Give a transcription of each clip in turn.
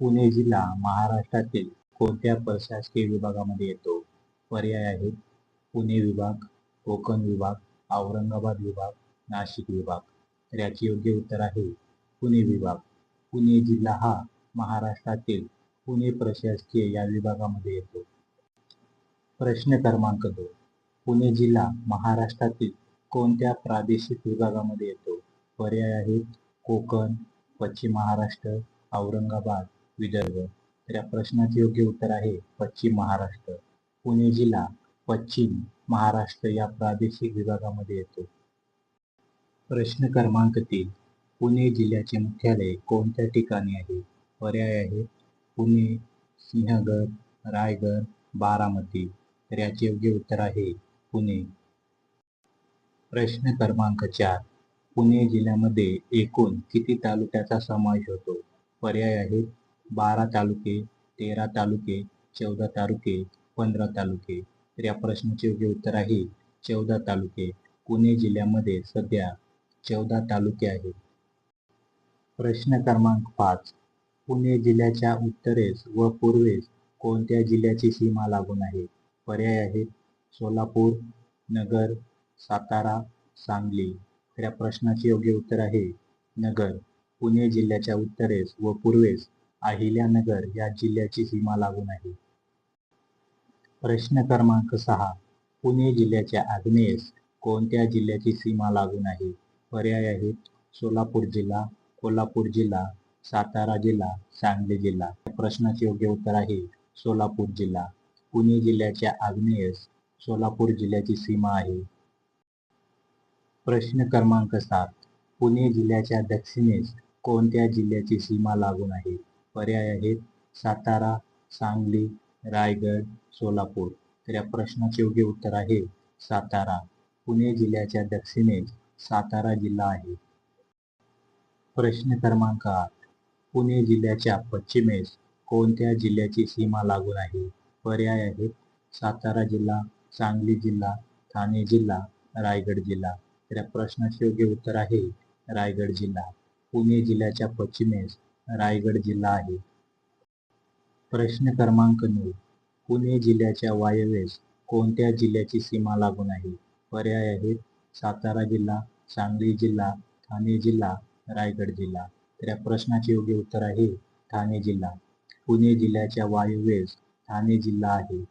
पुणे जिल्हा महाराष्ट्रातील कोणत्या प्रशासकीय विभागामध्ये येतो? पर्याय आहेत. पुणे विभाग कोकण विभाग औरंगाबाद विभाग नाशिक विभाग. तर याचे योग्य उत्तर आहे पुणे विभाग. पुणे जिल्हा हा महाराष्ट्रातील पुणे प्रशासकीय या विभागामध्ये येतो. प्रश्न क्रमांक दोन. पुणे जिल्हा महाराष्ट्रातील कोणत्या प्रादेशिक विभागामध्ये येतो? पर्याय आहेत कोकण पश्चिम महाराष्ट्र औरंगाबाद विदर्भ. तर या प्रश्नाचे योग्य उत्तर आहे पश्चिम महाराष्ट्र. पुणे जिल्हा पश्चिम महाराष्ट्र या प्रादेशिक विभागामध्ये येतो. प्रश्न क्रमांक तीन. पुणे जिल्ह्याचे मुख्यालय कोणत्या ठिकाणी आहे? पर्याय आहे पुणे सिंहगड रायगड बारामती. तर याचे योग्य उत्तर आहे पुणे. प्रश्न क्रमांक चार. पुणे जिल्ह्यामध्ये एकूण किती तालुक्याचा समावेश होतो? पर्याय आहेत बारा तालुके तेरा तालुके चौदा तालुके पंधरा तालुके. तर या प्रश्नाचे योग्य उत्तर आहे चौदा तालुके. पुणे जिल्ह्यामध्ये सध्या चौदा तालुके आहेत. प्रश्न क्रमांक पाच. पुणे जिल्ह्याच्या उत्तरेस व पूर्वेस कोणत्या जिल्ह्याची सीमा लागून आहे? पर्याय आहेत सोलापूर नगर सातारा सांगली. तर या प्रश्नाचे योग्य उत्तर आहे नगर. पुणे जिल्ह्याच्या उत्तरेस व पूर्वेस अहिल्यानगर या जिल्ह्याची सीमा लागून आहे. प्रश्न क्रमांक सहा. पुणे जिल्ह्याच्या आग्नेयेस कोणत्या जिल्ह्याची सीमा लागून आहे? पर्याय आहेत सोलापूर जिल्हा कोल्हापूर जिल्हा सातारा जिल्हा सांगली जिल्हा. या प्रश्नाचे योग्य उत्तर आहे सोलापूर जिल्हा. पुणे जिल्ह्याच्या आग्नेयस सोलापूर जिल्ह्याची सीमा आहे. प्रश्न क्रमांक सात. पुणे जिल्ह्याच्या दक्षिणेस कोणत्या जिल्ह्याची सीमा लागून आहे? पर्याय आहेत. सातारा सांगली रायगड सोलापूर. तर या प्रश्नाचे योग्य उत्तर आहे सातारा. पुणे जिल्ह्याच्या दक्षिणेस सातारा जिल्हा आहे. प्रश्न क्रमांक आठ. पुणे जिल्ह्याच्या पश्चिमेस कोणत्या जिल्ह्याची सीमा लागून आहे? पर्याय आहेत सातारा जिल्हा सांगली जिल्हा ठाणे जिल्हा रायगड जिल्हा. तर या प्रश्नाचे योग्य उत्तर आहे रायगड जिल्हा. पुणे जिल्ह्याच्या पश्चिमेस रायगड जिल्हा आहे. प्रश्न क्रमांक नऊ. पुणे जिल्ह्याच्या वायव्येस कोणत्या जिल्ह्याची सीमा लागून आहे? पर्याय आहेत सातारा जिल्हा सांगली जिल्हा ठाणे जिल्हा रायगड जिल्हा. तर या प्रश्नाचे योग्य उत्तर आहे ठाणे जिल्हा. पुणे जिल्ह्याच्या वायव्येस ठाणे जिल्हा आहे.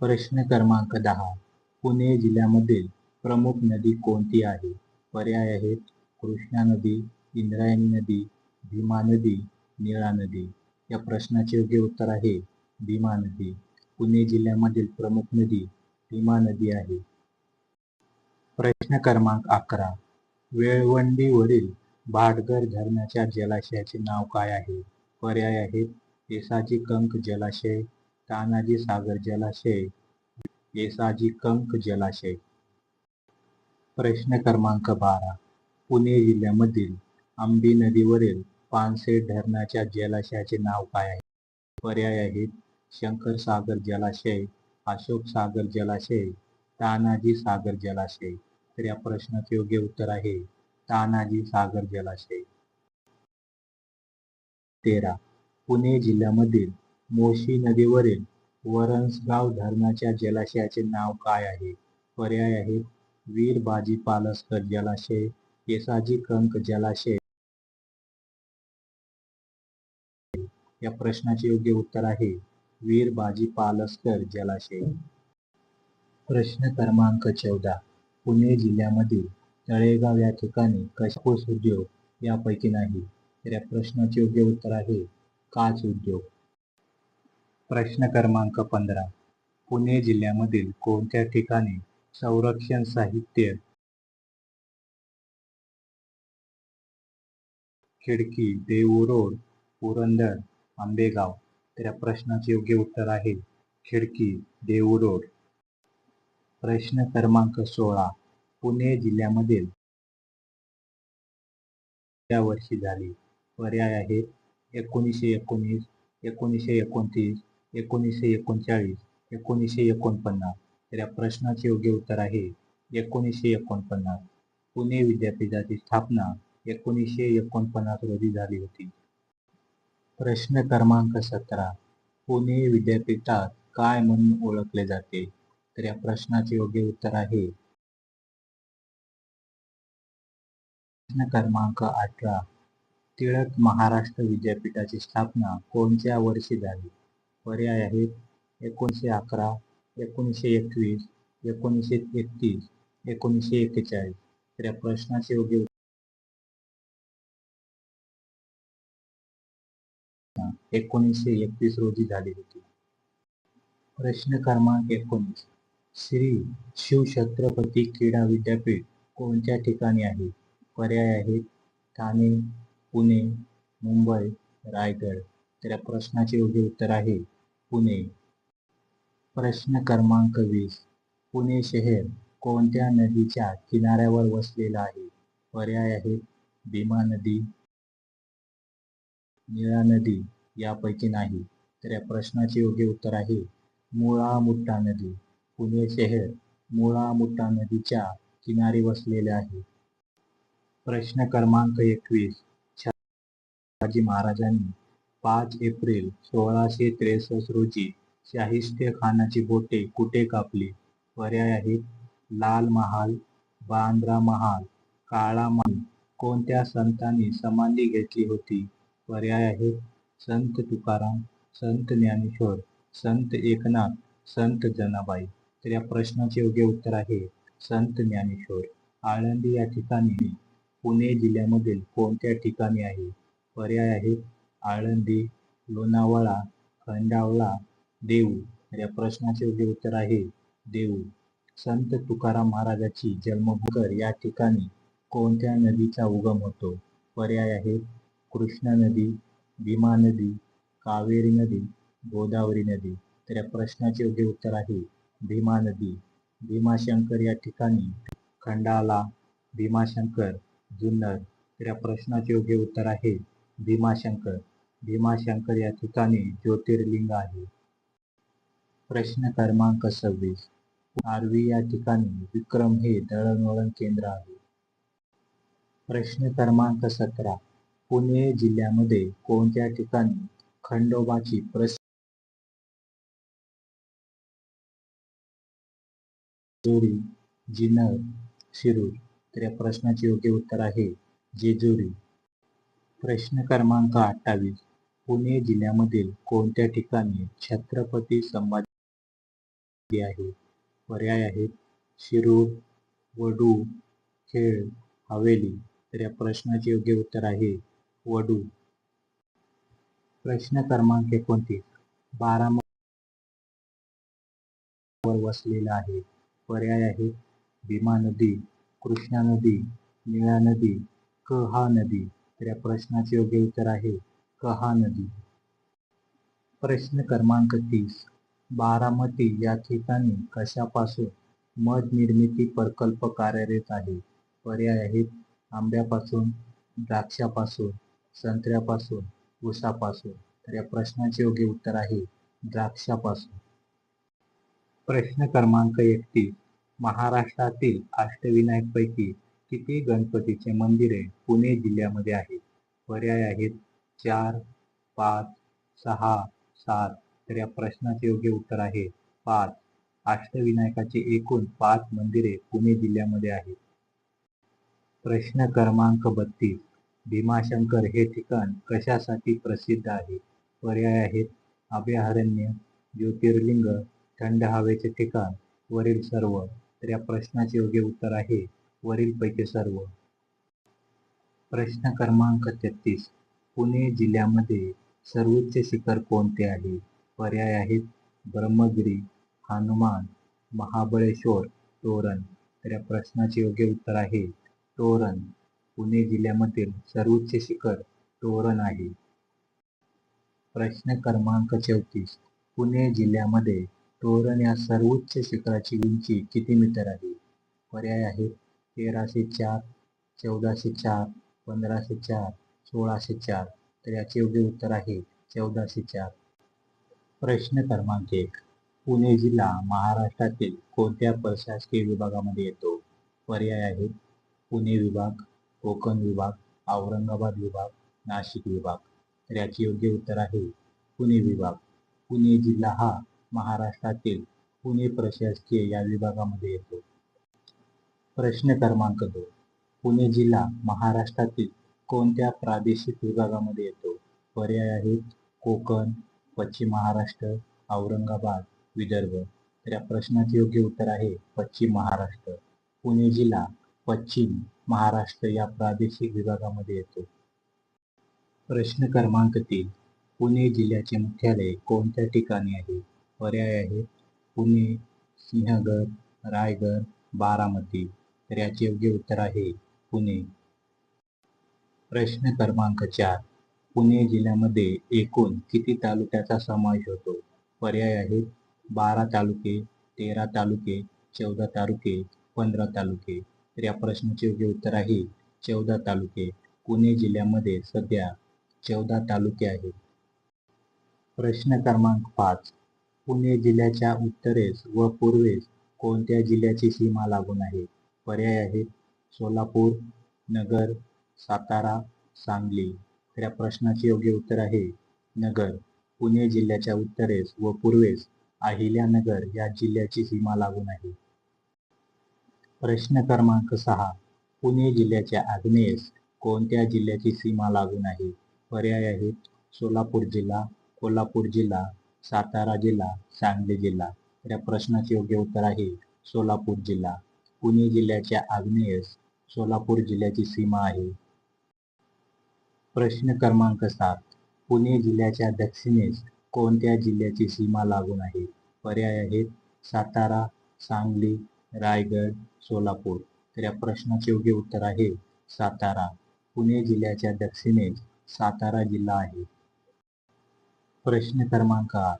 प्रश्न क्रमांक दहा. पुणे जिल्ह्यामधील प्रमुख नदी कोणती आहे? पर्याय आहेत कृष्णा नदी इंद्रायणी नदी भीमा नदी निळा नदी. या प्रश्नाचे योग्य उत्तर आहे भीमा नदी. पुणे जिल्ह्यामधील प्रमुख नदी भीमा नदी आहे. प्रश्न क्रमांक अकरा. वेळवंडीवरील भाटघर धरणाच्या जलाशयाचे नाव काय आहे? पर्याय आहेत. येसाजी कंक जलाशय तानाजी सागर जलाशय येसाजी कंक जलाशय. प्रश्न क्रमांक बारा. पुणे जिल्ह्यामधील आंबी नदीवरील पानसेट धरणाच्या जलाशयाचे नाव काय आहे? पर्याय आहेत शंकर सागर जलाशय अशोक सागर जलाशय तानाजी सागर जलाशय. तर या प्रश्नाचे योग्य उत्तर आहे तानाजी सागर जलाशय. तेरा. पुणे जिल्ह्यामधील मोशी नदीवरील वरंसगाव धरणाच्या जलाशयाचे नाव काय आहे? पर्याय आहेत वीर बाजी पालसकर जलाशय येसाजी कंक जलाशय या प्रश्नाचे योग्य उत्तर आहे. वीर बाजी पालसकर जलाशय. प्रश्न क्रमांक चौदा. पुणे जिल्ह्यामधील तळेगाव या ठिकाणी कशापूस उद्योग? यापैकी नाही. तर या प्रश्नाचे योग्य उत्तर आहे काच उद्योग. प्रश्न क्रमांक पंधरा. पुणे जिल्ह्यामधील कोणत्या ठिकाणी संरक्षण साहित्य खिडकी देऊ रोड पुरंदर आंबेगाव. तर या प्रश्नाचे योग्य उत्तर आहे. खिडकी देऊ रोड. प्रश्न क्रमांक सोळा. पुणे जिल्ह्यामधील या वर्षी झाली. पर्याय आहेत एकोणीसशे एकोणीस एकोणीसशे एकोणतीस एकोणीसशे एकोणचाळीस एकोणीसशे एकोणपन्नास. तर या प्रश्नाचे योग्य उत्तर आहे एकोणीसशे एकोणपन्नास. पुणे विद्यापीठाची स्थापना एकोणीसशे एकोणपन्नास रोजी झाली होती. प्रश्न क्रमांक सतरा. पुणे विद्यापीठात काय म्हणून ओळखले जाते? तर या प्रश्नाचे योग्य उत्तर आहे. प्रश्न क्रमांक अठरा. टिळक महाराष्ट्र विद्यापीठाची स्थापना कोणत्या वर्षी झाली? पर्याय आहेत. एकोणीसशे अकरा एकोणीसशे एकवीस एकोणीसशे एकतीस एकोणीसशे एक्केचाळीस. तर या प्रश्नाचे योग्य एकोणीसशे एकतीस रोजी झाली होती. प्रश्न क्रमांक एकोणीस. श्री शिवछत्रपती क्रीडा विद्यापीठ कोणत्या ठिकाणी आहे? पर्याय आहेत ठाणे पुणे मुंबई रायगड. तर या प्रश्नाचे योग्य उत्तर आहे पुणे. प्रश्न क्रमांक वीस. पुणे शहर कोणत्या नदीच्या किनाऱ्यावर वसलेलं आहे? पर्याय आहेत भीमा नदी निळा नदी यापैकी नाही. तर या प्रश्नाचे योग्य उत्तर आहे मुळा मुठा नदी. पुणे शहर मुळा मुठा नदीच्या किनारी वसलेले आहे. प्रश्न क्रमांक एकवीस. शिवाजी महाराजांनी पाच एप्रिल सोळाशे त्रेसष्ट रोजी शाहिस्ते खानाची बोटे कुठे कापली? पर्याय आहेत लाल महाल बांद्रा महाल काळा महाल. कोणत्या संतांनी समाधी घेतली होती? पर्याय आहेत संत तुकाराम संत ज्ञानेश्वर संत एकनाथ संत जनाबाई. तर या प्रश्नाचे योग्य उत्तर आहे संत ज्ञानेश्वर. आळंदी या ठिकाणी पुणे जिल्ह्यामधील कोणत्या ठिकाणी आहे? पर्याय आहेत आळंदी लोणावळा खंडावळा देऊ या प्रश्नाचे योग्य उत्तर आहे देऊ संत तुकाराम महाराजाची जन्मभूकर या ठिकाणी कोणत्या नदीचा उगम होतो? पर्याय आहेत कृष्णा नदी भीमा नदी कावेरी नदी गोदावरी नदी. तर या प्रश्नाचे योग्य उत्तर आहे भीमा नदी भीमाशंकर या ठिकाणी खंडाला भीमाशंकर जुन्नर. तर या प्रश्नाचे योग्य उत्तर आहे भीमाशंकर. भीमाशंकर या ठिकाणी ज्योतिर्लिंग आहे. प्रश्न क्रमांक सव्वीस. आर्वी या ठिकाणी विक्रम हे दळणवळण केंद्र आहे. प्रश्न क्रमांक सतरा. पुणे जिल्ह्यामध्ये कोणत्या ठिकाणी खंडोबाची जेजुरी शिरूर? तर या प्रश्नाचे योग्य उत्तर आहे जेजुरी प्रश्न क्रमांक अठ्ठावीस. पुणे जिल्ह्यामधील कोणत्या ठिकाणी छत्रपती संभाजी आहे? पर्याय आहेत शिरूर वडू खेळ हवेली. तर या प्रश्नाचे योग्य उत्तर आहे वडू. प्रश्न क्रमांक एकोणतीस. बारामती वर वसलेला आहे. पर्याय आहे भीमा नदी कृष्णा नदी निळा नदी कहा नदी. तर या प्रश्नाचे योग्य उत्तर आहे कहा नदी. प्रश्न क्रमांक तीस. बारामती या ठिकाणी कशापासून मध निर्मिती प्रकल्प कार्यरत आहे? पर्याय आहेत आंब्यापासून द्राक्षापासून संत्र्यापासून ऊसापासून तर या प्रश्नाचे योग्य उत्तर आहे द्राक्षापासून. प्रश्न क्रमांक एकतीस महाराष्ट्रातील अष्टविनायकपैकी किती गणपतीचे मंदिरे पुणे जिल्ह्यामध्ये आहेत? पर्याय आहेत चार पाच सहा सात. तर या प्रश्नाचे योग्य उत्तर आहे पाच. अष्टविनायकाची एकूण पाच मंदिरे पुणे जिल्ह्यामध्ये आहेत. प्रश्न क्रमांक बत्तीस भीमाशंकर हे ठिकाण कशासाठी प्रसिद्ध आहे? पर्याय आहेत. अभयारण्य ज्योतिर्लिंग थंड हवेचे ठिकाण वरील सर्व. तर या प्रश्नाचे योग्य उत्तर आहे वरीलपैकी सर्व. प्रश्न क्रमांक तेहतीस. पुणे जिल्ह्यामध्ये सर्वोच्च शिखर कोणते आहे? पर्याय आहेत ब्रह्मगिरी हनुमान महाबळेश्वर तोरण. तर या प्रश्नाचे योग्य उत्तर आहे तोरण. पुणे जिल्ह्यामधील सर्वोच्च शिखर तोरण आहे. प्रश्न क्रमांक चौतीस. पुणे जिल्ह्यामध्ये तोरण या सर्वोच्च शिखराची उंची किती मीटर आहे? पर्याय आहेत तेराशे चार चौदाशे चार पंधराशे चार सोळाशे चार. तर याचे योग्य उत्तर आहे चौदाशे चार. प्रश्न क्रमांक एक. पुणे जिल्हा महाराष्ट्रातील कोणत्या प्रशासकीय विभागामध्ये येतो? पर्याय आहेत पुणे विभाग कोकण विभाग औरंगाबाद विभाग नाशिक विभाग. तर याचे योग्य उत्तर आहे पुणे विभाग. पुणे जिल्हा हा महाराष्ट्रातील पुणे प्रशासकीय या विभागामध्ये येतो. प्रश्न क्रमांक दोन. पुणे जिल्हा महाराष्ट्रातील कोणत्या प्रादेशिक विभागामध्ये येतो? पर्याय आहेत कोकण पश्चिम महाराष्ट्र औरंगाबाद विदर्भ. तर या प्रश्नाचे योग्य उत्तर आहे पश्चिम महाराष्ट्र. पुणे जिल्हा पश्चिम महाराष्ट्र या प्रादेशिक विभागामध्ये येतो. प्रश्न क्रमांक तीन. पुणे जिल्ह्याचे मुख्यालय कोणत्या ठिकाणी आहे? पर्याय आहे पुणे सिंहगड रायगड बारामती. तर याचे योग्य उत्तर आहे पुणे. प्रश्न क्रमांक चार. पुणे जिल्ह्यामध्ये एकूण किती तालुक्याचा समावेश होतो? पर्याय आहेत बारा तालुके तेरा तालुके चौदा तालुके पंधरा तालुके. तर या प्रश्नाचे योग्य उत्तर आहे. चौदा तालुके. पुणे जिल्ह्यामध्ये सध्या चौदा तालुके आहेत. प्रश्न क्रमांक पाच. पुणे जिल्ह्याच्या उत्तरेस व पूर्वेस कोणत्या जिल्ह्याची सीमा लागून आहे? पर्याय आहेत. सोलापूर नगर सातारा सांगली. तर या प्रश्नाचे योग्य उत्तर आहे. नगर. पुणे जिल्ह्याच्या उत्तरेस व पूर्वेस अहिल्यानगर या जिल्ह्याची सीमा लागून आहे. प्रश्न क्रमांक सहा. पुणे जिल्ह्याच्या आग्नेयस कोणत्या जिल्ह्याची सीमा लागून आहे पर्याय आहेत सोलापूर जिल्हा कोल्हापूर जिल्हा सातारा जिल्हा सांगली जिल्हा. या प्रश्नाचे योग्य उत्तर आहे सोलापूर जिल्हा. पुणे जिल्ह्याच्या आग्नेयस सोलापूर जिल्ह्याची सीमा आहे. प्रश्न क्रमांक सात. पुणे जिल्ह्याच्या दक्षिणेस कोणत्या जिल्ह्याची सीमा लागून आहे पर्याय आहेत सातारा सांगली रायगड सोलापूर. तर या प्रश्नाचे योग्य उत्तर आहे सातारा. पुणे जिल्ह्याच्या दक्षिणेस सातारा जिल्हा आहे. प्रश्न क्रमांक आठ.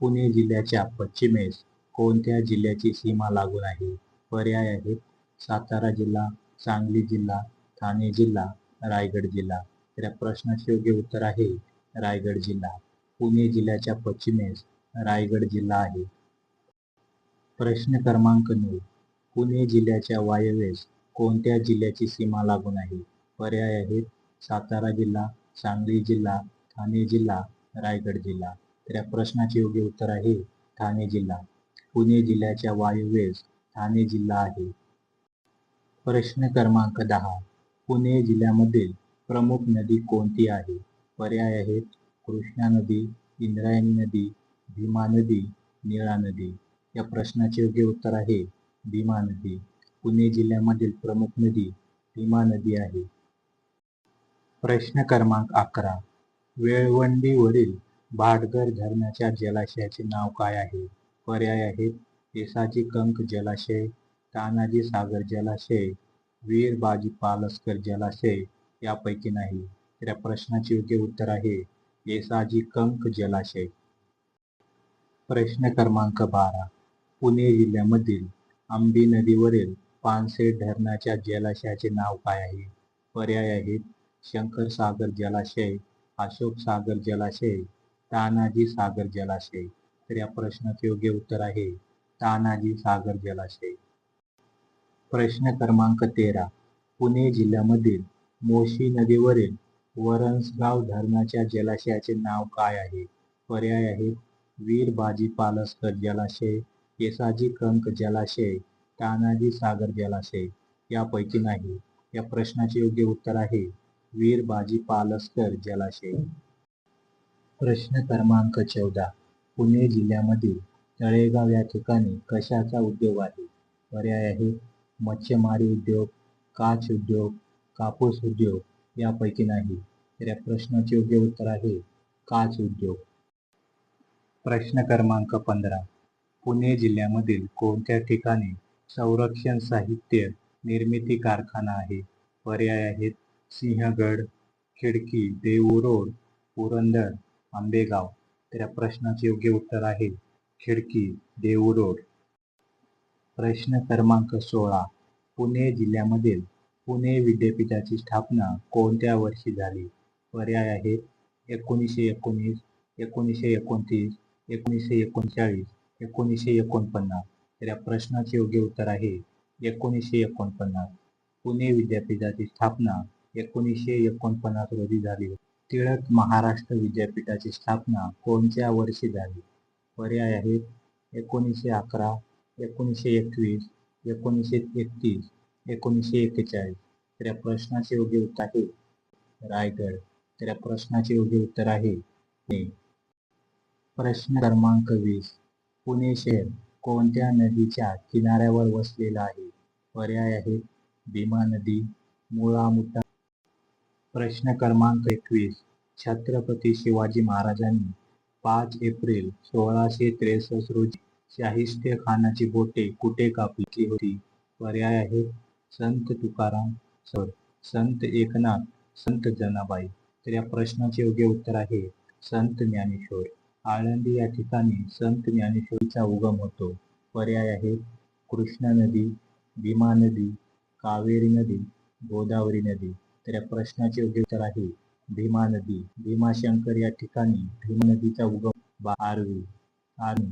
पुणे जिल्ह्याच्या पश्चिमेस कोणत्या जिल्ह्याची सीमा लागून आहे? पर्याय आहेत सातारा जिल्हा सांगली जिल्हा ठाणे जिल्हा रायगड जिल्हा. तर या प्रश्नाचे योग्य उत्तर आहे रायगड जिल्हा. पुणे जिल्ह्याच्या पश्चिमेस रायगड जिल्हा आहे. प्रश्न क्रमांक नऊ. पुणे जिल्ह्याच्या वायव्येस कोणत्या जिल्ह्याची सीमा लागून आहे? पर्याय आहेत सातारा जिल्हा सांगली जिल्हा ठाणे जिल्हा रायगड जिल्हा. तर या प्रश्नाचे योग्य उत्तर आहे ठाणे जिल्हा. पुणे जिल्ह्याच्या वायव्येस ठाणे जिल्हा आहे. प्रश्न क्रमांक दहा. पुणे जिल्ह्यामधील प्रमुख नदी कोणती आहे? पर्याय आहेत कृष्णा नदी इंद्रायणी नदी भीमा नदी निळा नदी. या प्रश्नाचे योग्य उत्तर आहे. भीमा नदी. पुणे जिल्ह्यामधील प्रमुख नदी भीमा नदी आहे. प्रश्न क्रमांक अकरा. वेळवंडीवरील भाटघर धरणाच्या जलाशयाचे नाव काय आहे? पर्याय आहेत. येसाजी कंक जलाशय तानाजी सागर जलाशय वीर बाजी पालसकर जलाशय यापैकी नाही. तर या प्रश्नाचे योग्य उत्तर आहे येसाजी कंक जलाशय. प्रश्न क्रमांक बारा. पुणे जिल्ह्यामधील आंबी नदीवरील पानसेट धरणाच्या जलाशयाचे नाव काय आहे? पर्याय आहेत शंकर सागर जलाशय अशोक सागर जलाशय तानाजी सागर जलाशय. तर या प्रश्नाचे योग्य उत्तर आहे तानाजी सागर जलाशय. प्रश्न क्रमांक तेरा. पुणे जिल्ह्यामधील मोशी नदीवरील वरणसगाव धरणाच्या जलाशयाचे नाव काय आहे? पर्याय आहेत वीर बाजी पालसकर जलाशय येसाजी कंक जलाशय तानाजी सागर जलाशय यापैकी नाही. या प्रश्नाचे योग्य उत्तर आहे वीर बाजी पालसकर जलाशय प्रश्न क्रमांक चौदा. पुणे जिल्ह्यामधील तळेगाव या ठिकाणी कशाचा उद्योग आहे? पर्याय आहे मच्छीमारी उद्योग काच उद्योग कापूस उद्योग यापैकी नाही. तर या प्रश्नाचे योग्य उत्तर आहे काच उद्योग. प्रश्न क्रमांक पंधरा. पुणे जिल्ह्यामधील कोणत्या ठिकाणी संरक्षण साहित्य निर्मिती कारखाना आहे? पर्याय आहेत सिंहगड खिडकी देऊ रोड पुरंदर आंबेगाव. तर या प्रश्नाचे योग्य उत्तर आहे खिडकी देऊ रोड. प्रश्न क्रमांक सोळा. पुणे जिल्ह्यामधील पुणे विद्यापीठाची स्थापना कोणत्या वर्षी झाली? पर्याय आहेत एकोणीसशे एकोणीस एकोणीसशे एकोणतीस एकोणीसशे एकोणचाळीस. एकोणीसशे एकोणपन्नास. तर या प्रश्नाचे योग्य उत्तर आहे एकोणीसशे एकोणपन्नास. पुणे विद्यापीठाची स्थापना एकोणीसशे एकोणपन्नास रोजी झाली टिळक महाराष्ट्र विद्यापीठाची स्थापना कोणत्या वर्षी झाली? पर्याय आहेत. एकोणीसशे अकरा एकोणीसशे एकवीस एकोणीसशे एकतीस एकोणीसशे एक्केचाळीस. तर या प्रश्नाचे योग्य उत्तर आहे रायगड. तर या प्रश्नाचे योग्य उत्तर आहे प्रश्न क्रमांक वीस. पुणे शहर कोणत्या नदीच्या किनाऱ्यावर वसलेलं आहे? पर्याय आहेत भीमा नदी मुळामुठा. प्रश्न क्रमांक एकवीस. छत्रपती शिवाजी महाराजांनी पाच एप्रिल सोळाशे त्रेसष्ट रोजी शाहिस्ते खानाची बोटे कुठे कापली होती? पर्याय आहेत संत तुकाराम सर संत एकनाथ संत जनाबाई. तर या प्रश्नाचे योग्य उत्तर आहे संत ज्ञानेश्वर. आळंदी या ठिकाणी संत ज्ञानेश्वरीचा उगम होतो. पर्याय आहेत कृष्णा नदी भीमा नदी कावेरी नदी गोदावरी नदी. तर या प्रश्नाचे योग्य उत्तर आहे भीमा नदी. भीमाशंकर या ठिकाणी भीमा नदीचा उगम आरवी. आणि